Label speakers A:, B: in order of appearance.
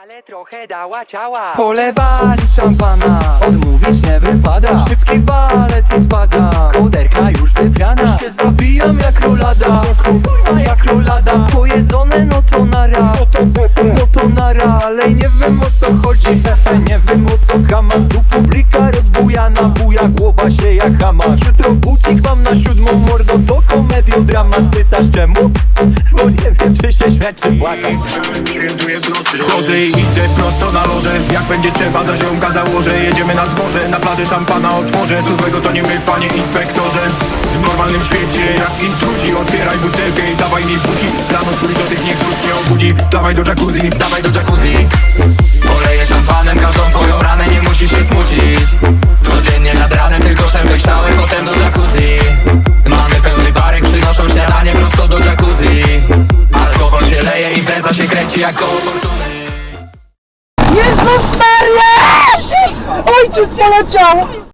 A: Ale trochę dała ciała.
B: Polewać szampana Odmówić nie wypada. Szybki balet i spada Kołderka już wybrana Się zawijam jak rolada A jak rolada Pojedzone no to nara No to nara Ale nie wiem o co chodzi. Nie wiem o co kama. Tu publika rozbujana Buja głowa się jak hama. Jutro bucik mam na siódmą Mordo to komediodramat Pytasz czemu?
C: Nocy Chodzę i idę prosto na loże. Jak będzie trzeba za ziomka założę. Jedziemy nad morze, na plaży szampana otworzę. Co złego to nie my, panie inspektorze. W normalnym świecie jak intruzi Otwieraj butelkę i dawaj mi buci Rano twój do tych niech nie obudzi. Dawaj do jacuzzi,
D: Dawaj do jacuzzi. Poleję szampanem każdą twoją ranę Nie musisz się smucić. Codziennie nad ranem tylko szemrek shower Potem do jacuzzi. Mamy pełny barek Przynoszą śniadanie prosto do jacuzzi Impreza się kręci jak koło fortuny
E: Jezus Maria! Ojciec poleciał!